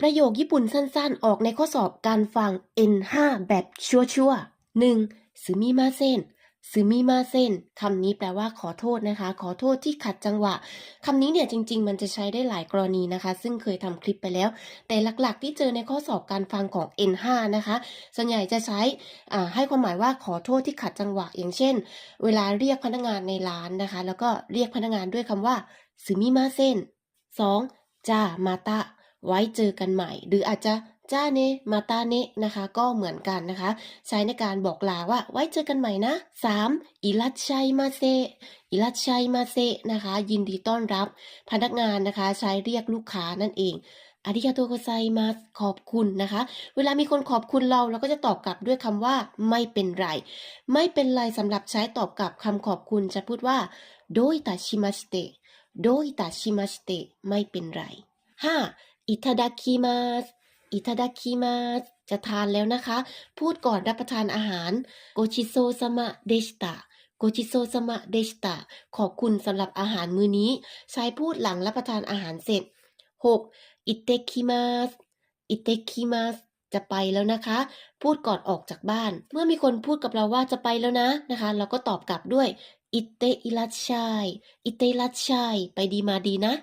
ประโยคญี่ปุ่นสั้นๆ ออกในข้อสอบการฟัง N5 แบบชัวร์ๆหนึ่งซึมิมาเซนซึมิมาเซนคำนี้แปลว่าขอโทษนะคะ ขอโทษที่ขัดจังหวะคำนี้เนี่ยจริง ๆ มันจะใช้ได้หลายกรณีนะคะ ซึ่งเคยทำคลิปไปแล้ว แต่หลักๆ ที่เจอในข้อสอบการฟังของ N5 นะคะ ส่วนใหญ่จะใช้ให้ความหมายว่าขอโทษที่ขัดจังหวะ อย่างเช่น เวลาเรียกพนักงานในร้านนะคะ แล้วก็เรียกพนักงานด้วยคำว่าซึมิมาเซนสองจ้ามาตะ ไว้เจอกันใหม่ หรืออาจจะจ้าเนมาตาเนะนะคะ ก็เหมือนกันนะคะ ใช้ในการบอกลาว่าไว้เจอกันใหม่นะ 3. อิรัชชัยมาเซอิรัชชัยมาเซนะคะ ยินดีต้อนรับพนักงานนะคะ ใช้เรียกลูกค้านั่นเองอาริกาโตโกไซมาขอบคุณนะคะ เวลามีคนขอบคุณเราเราก็จะตอบกลับด้วยคำว่าไม่เป็นไร ไม่เป็นไรสำหรับใช้ตอบกลับคำขอบคุณจะพูดว่าโดยตาชิมาสเตโดยตาชิมาสเตไม่เป็นไร 5. อิทาดาคิมาสอิทาดาคิมาสจะทานแล้วนะคะ พูดก่อนรับประทานอาหารโกชิโซซามะเดชตะโกชิโซซามะเดชตะขอบคุณสำหรับอาหารมื้อนี้ ใช้พูดหลังรับประทานอาหารเสร็จ 6. อิเตคิมาสอิเตคิมาสจะไปแล้วนะคะ พูดก่อนออกจากบ้าน เมื่อมีคนพูดกับเราว่าจะไปแล้วนะนะคะ เราก็ตอบกลับด้วยอิเตอิรัชชัยอิเตอิรัชชัยไปดีมาดีนะ